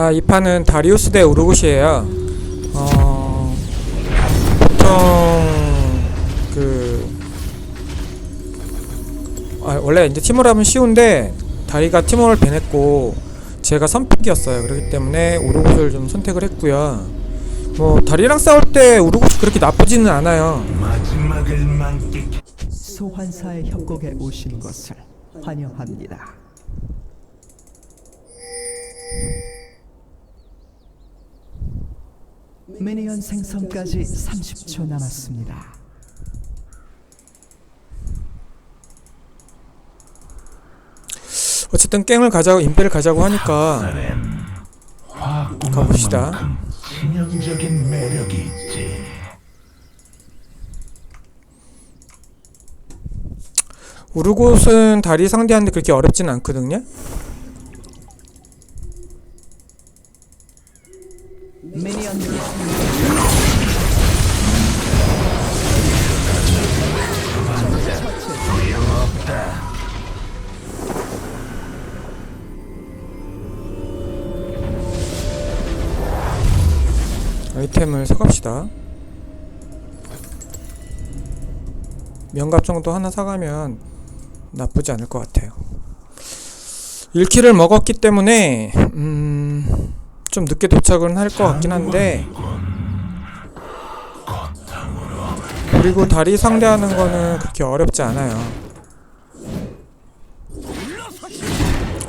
아, 이 판은 다리우스 대 우르고시예요. 어, 보통 그 아, 원래 이제 팀을 하면 쉬운데 다리가 팀원을 배냈고 제가 선픽이었어요. 그렇기 때문에 우르고시를 좀 선택을 했고요. 뭐 다리랑 싸울 때 우르고시 그렇게 나쁘지는 않아요. 마지막을 만끽 소환사의 협곡에 오신 것을 환영합니다. 미니언 생성까지 30초 남았습니다. 어쨌든 깽을 가자고 임페를 가자고 하니까 가봅시다. 치명적인 매력이 있지. 우르곳은 다리 상대하는데 그렇게 어렵진 않거든요. 아이템을 사갑시다. 명갑 정도 하나 사가면 나쁘지 않을 것 같아요. 1킬을 먹었기 때문에 음, 좀 늦게 도착은 할 것 같긴 한데 그리고 다리 상대하는 거는 그렇게 어렵지 않아요.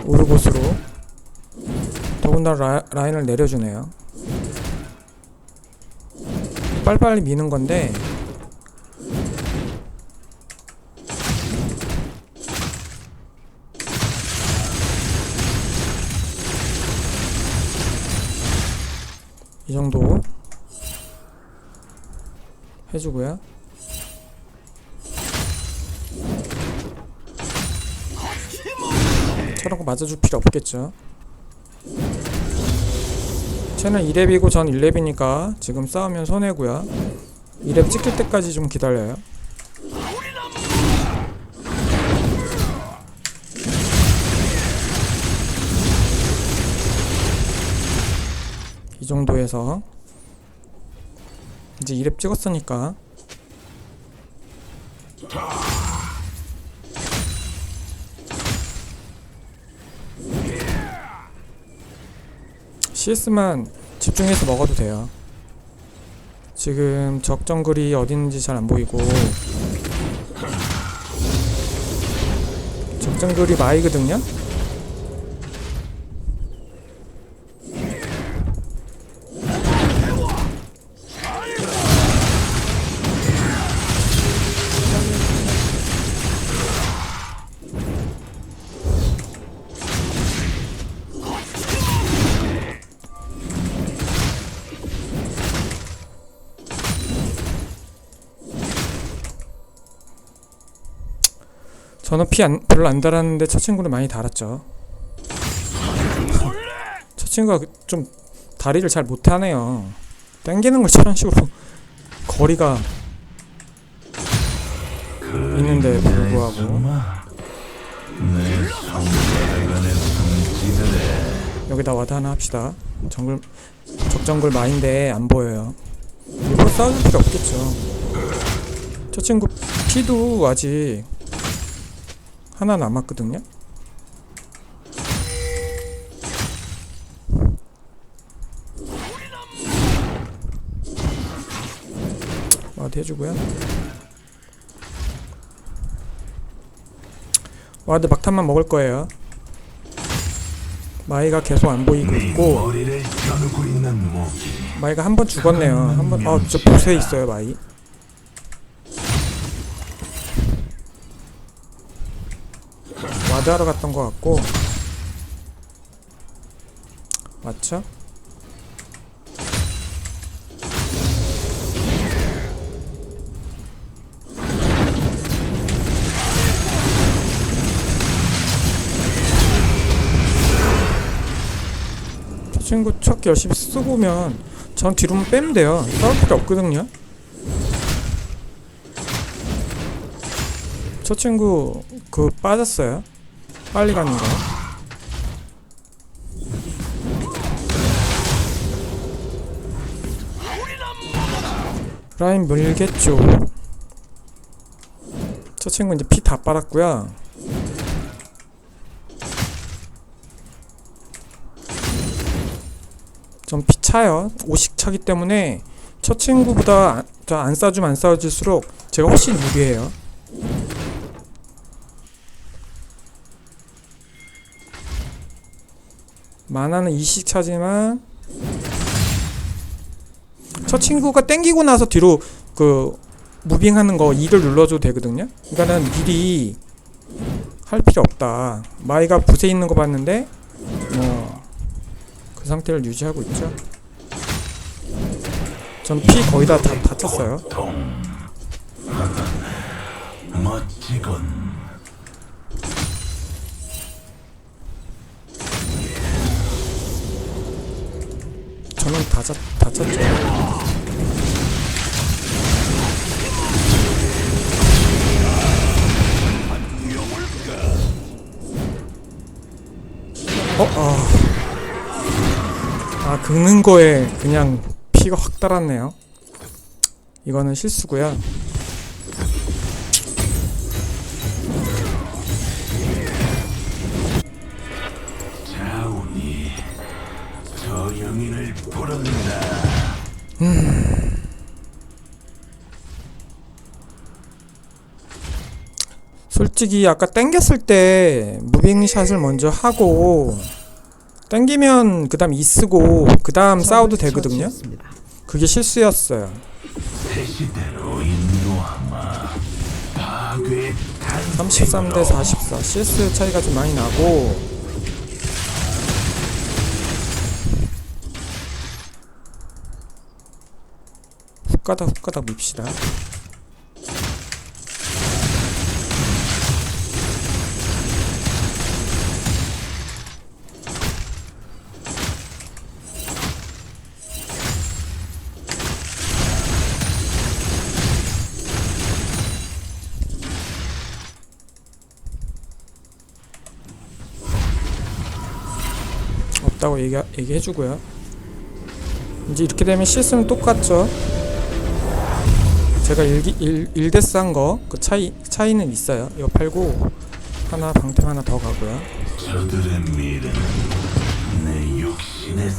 오르곳으로 더군다나 라, 라인을 내려주네요. 빨리빨리 미는 건데 이 정도 해주고요. 저런 거 맞아줄 필요 없겠죠. 쟤는 2렙이고 전 1렙이니까 지금 싸우면 손해고요. 2렙 찍힐 때까지 좀 기다려요. 이 정도에서 이제 2렙 찍었으니까 CS만 집중해서 먹어도 돼요. 지금 적 정글이 있는지 잘 안 보이고 적 정글이 마이거든요. 저는 피 안, 별로 안 달았는데 저 친구는 많이 달았죠. 저 친구가 그- 좀 다리를 잘 못하네요. 당기는 걸 저런 식으로 거리가 있는데 불구하고 여기다 와드 하나 합시다. 정글 적정글 마인데 안 보여요. 일부러 싸울 필요 없겠죠. 저 친구 피도 아직 하나 남았거든요. 와드 해주고요. 와드 막탄만 먹을 거예요. 마이가 계속 안 보이고 네 있고 모기. 마이가 한 번 죽었네요. 한 번, 어, 저 봇에 있어요, 마이. 와드하러 갔던 것 같고. 맞죠? 저 친구 척 열심히 쓰고 오면 전 뒤로만 빼면 돼요. 싸울 필요 없거든요. 저 친구 그 빠졌어요. 빨리 가는 거. 라인 물겠죠. 저 친구 이제 피 다 빨았구요. 좀 피차요. 오식차기 때문에 저 친구보다 안, 안 싸주면 안 싸워질수록 제가 훨씬 유리해요. 만화는 20 차지만 저 친구가 땡기고 나서 뒤로 그 무빙하는 거 2를 눌러줘도 되거든요. 그러니까는 미리 할 필요 없다. 마이가 붓에 있는 거 봤는데 뭐그 상태를 유지하고 있죠. 전 피 거의 다, 다, 다 찼어요. 동 멋지군 저는 다, 찼, 다 찼죠. 어, 아. 아, 긁는 거에 그냥 피가 확 달았네요. 이거는 실수고요. 부른다. 솔직히 아까 땡겼을 때 무빙샷을 먼저 하고 땡기면 그 다음 이 쓰고 그 다음 싸워도 되거든요. 그게 실수였어요. 새 시대로 인도하마. 파괴 33대 44 CS 차이가 좀 많이 나고 훅 가다 밉시다. 없다고 얘기, 얘기해주고요. 이제 이렇게 되면 CS는 똑같죠 제가 1, 1, 대싼 거 그 차이, 차이는 있어요 이거 팔고 하나 방템 하나 더 가고요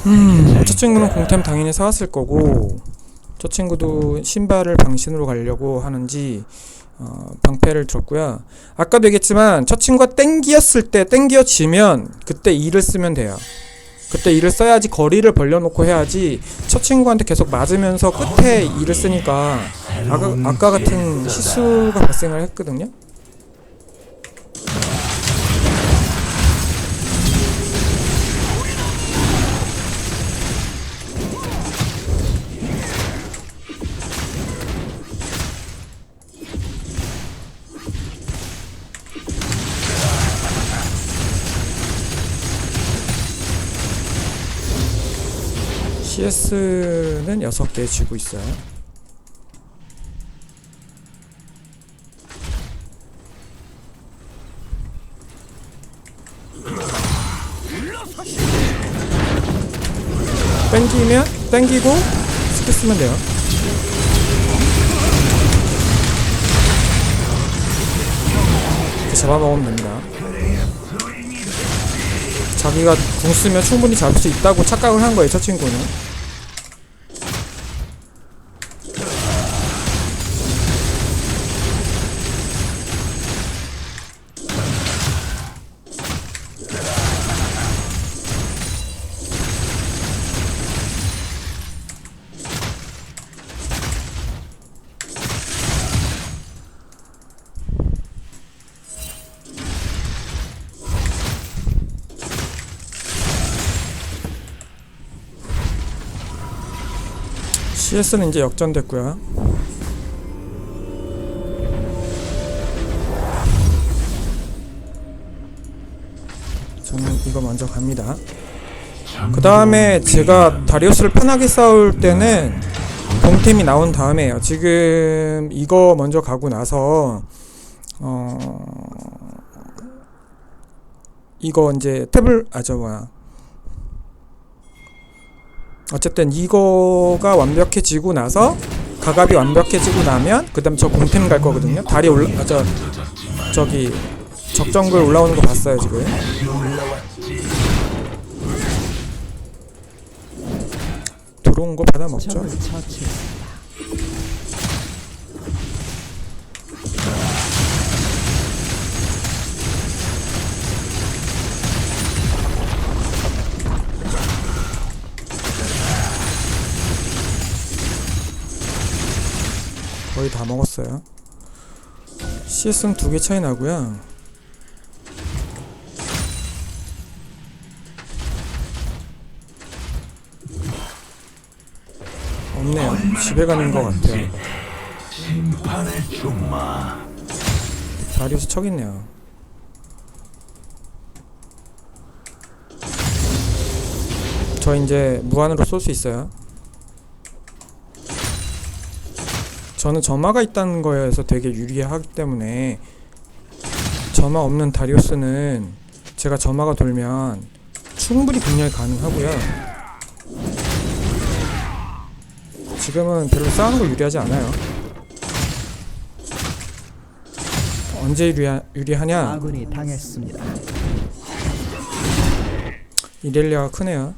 음, 저 친구는 공템 당연히 사왔을 거고 저 친구도 신발을 방신으로 가려고 하는지 어, 방패를 들었고요. 아까도 얘기했지만 저 친구가 땡기었을 때 땡기어지면 그때 이를 쓰면 돼요. 그때 이를 써야지 거리를 벌려놓고 해야지 저 친구한테 계속 맞으면서 끝에 이를 쓰니까 아까, 아까 같은 실수가 발생을 했거든요. CS는 6개 쥐고 있어요. 땡기면 땡기고 스킬 쓰면 돼요. 잡아먹으면 됩니다. 자기가 궁 쓰면 충분히 잡을 수 있다고 착각을 한 거예요, 저 친구는. CS는 이제 역전됐고요. 저는 이거 먼저 갑니다. 그 다음에 제가 다리우스를 편하게 싸울 때는 동템이 나온 다음에요. 지금 이거 먼저 가고 나서 어 이거 이제 탭을 아저 뭐야 어쨌든 이거가 완벽해지고 나서 가갑이 완벽해지고 나면 그 다음 저 공템 갈 거거든요. 다리 올라 아, 저 저기 적정글 올라오는 거 봤어요 지금. 들어온 거 받아 먹죠. 거의 다 먹었어요. CS는 두 개 차이 나고요. 없네요. 집에 가는 것 같아요. 심판의 주마 다리우스 척 있네요. 저 이제 무한으로 쏠 수 있어요. 저는 점화가 있다는 거에서 되게 유리하기 때문에 점화 없는 다리우스는 제가 점화가 돌면 충분히 분열 가능하고요. 지금은 별로 싸우는 거 유리하지 않아요. 언제 유리하, 유리하냐? 아군이 당했습니다. 이렐리아가 크네요.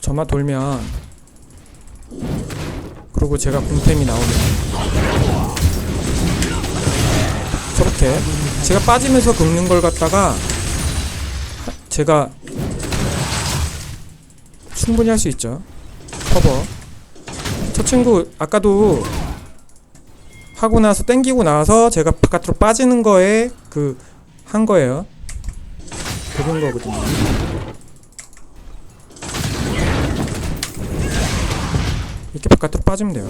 점화 돌면 그리고 제가 공템이 나오면 저렇게 제가 빠지면서 긁는 걸 갖다가 하- 제가 충분히 할 수 있죠. 커버. 저 친구 아까도 하고 나서 땡기고 나서 제가 바깥으로 빠지는 거에 그 한 거예요. 그런 거거든요. 이렇게 바깥으로 빠지면 돼요.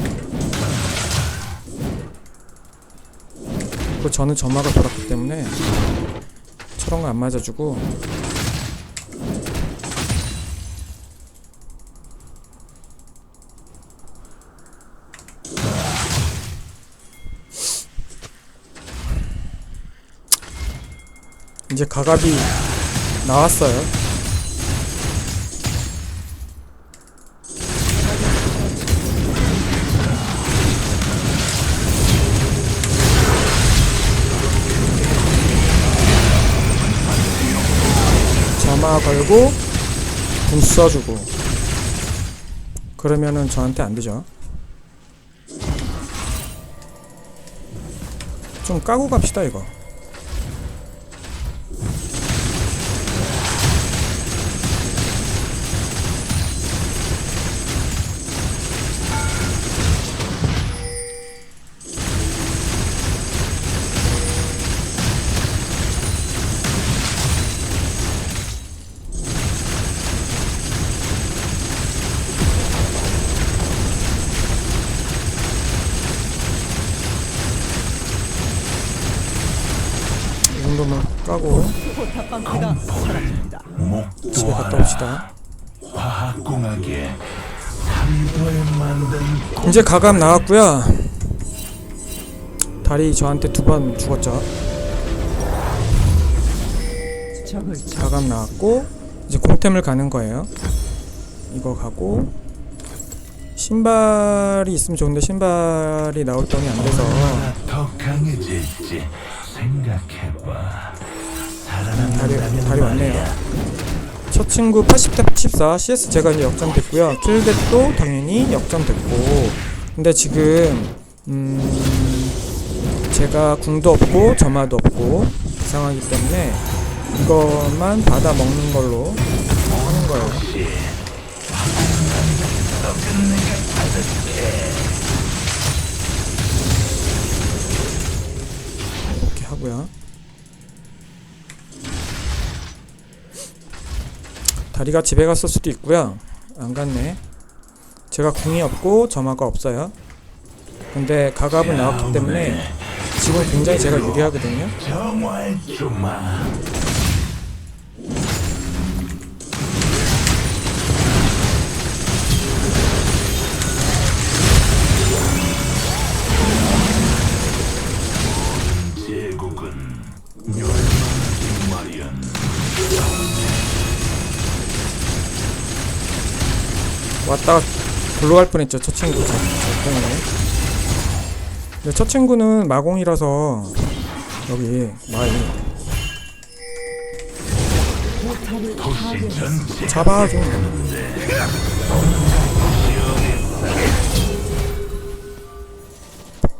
그리고 저는 점화가 돌았기 때문에 저런 거 안 맞아주고 이제 가갑이 나왔어요. 점화 걸고 궁 써주고 그러면은 저한테 안 되죠. 좀 까고 갑시다 이거. 까고. 집에 갔다 옵시다. 화학공학에 삼도에 만든 이제 가감 나왔고요. 다리 저한테 두 번 죽었죠. 가감 나왔고 이제 공템을 가는 거예요. 이거 가고 신발이 있으면 좋은데 신발이 나올 돈이 안 돼서 더 강해질지 생각해봐 다리 다리 왔네요. 첫 친구 80대 84 CS 제가 이제 역전됐고요. 킬덱도 당연히 역전됐고 근데 지금 음 제가 궁도 없고 점화도 없고 그 상황이기 때문에 이것만 받아 먹는 걸로 하는 거예요. 하고요. 다리가 집에 갔을 수도 있고요. 안 갔네. 제가 궁이 없고 점화가 없어요. 근데 가갑은 나왔기 때문에 지금 굉장히 제가 유리하거든요. 왔다가 골로 갈 뻔했죠 첫 친구. 때문에 근데 첫 친구는 마공이라서 여기 마이. 잡아줘.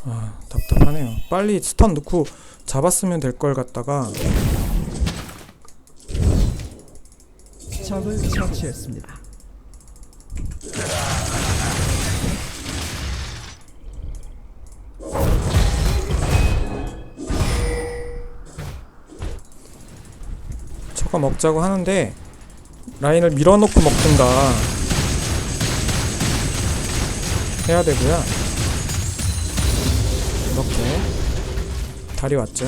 아 답답하네요. 빨리 스턴 넣고 잡았으면 될 걸 갖다가 적을 처치했습니다. 저거 먹자고 하는데 라인을 밀어놓고 먹든가 해야 되고요. 이렇게 다리 왔죠?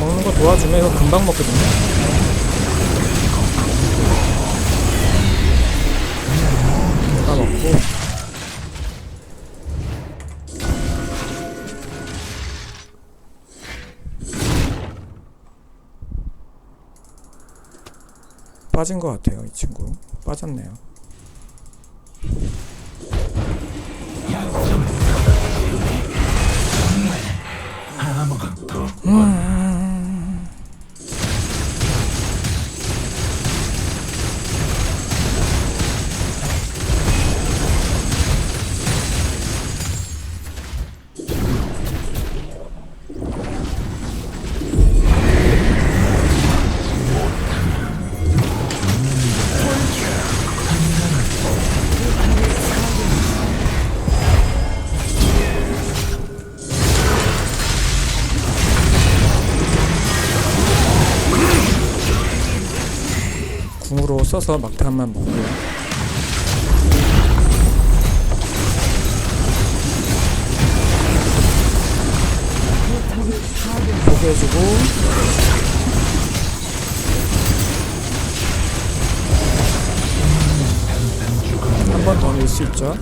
먹는 거 도와주면 이거 금방 먹거든요 내가 먹고 빠진 것 같아요 이 친구. 빠졌네요 궁으로 써서 한번 먹고요. 포기해주고. 한 번 더 밀 수 있죠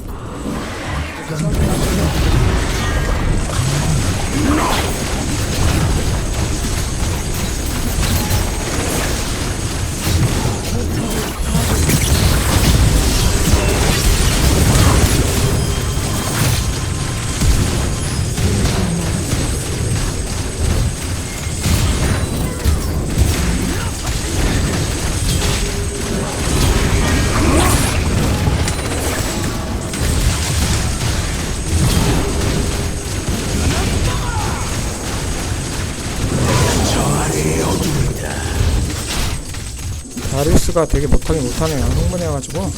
다리우스가 되게 못하긴 못하네요 흥분해가지고.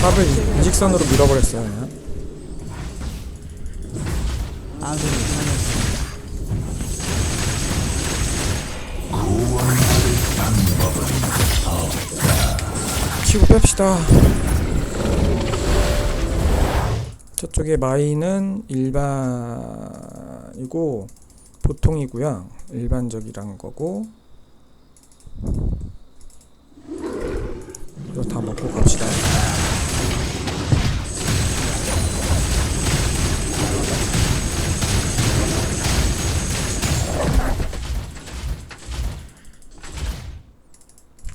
탑을 이- 이직선으로 밀어버렸어요. 치고 뺍시다 저쪽에 마이는 일반이고 보통이고요. 일반적이란 거고. 이거 다 먹고 갑시다.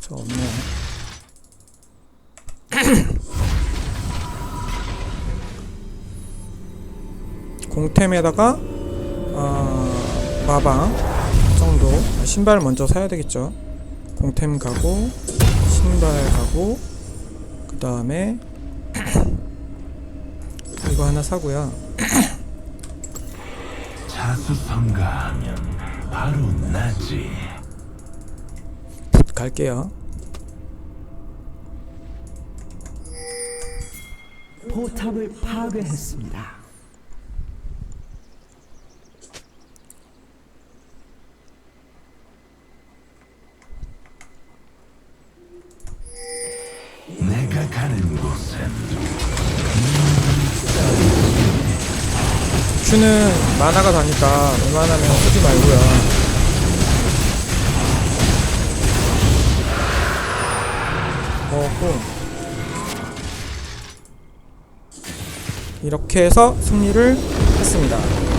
저 없네 공템에다가 어, 마방 정도 아, 신발 먼저 사야 되겠죠. 공템 가고 신발 가고 그 다음에 이거 하나 사고요. 자수성가 하면 바로 나지. 붓 갈게요. 포탑을 파괴했습니다. 만화가 다니까 웬만하면 쓰지 말고요. 어고. 이렇게 해서 승리를 했습니다.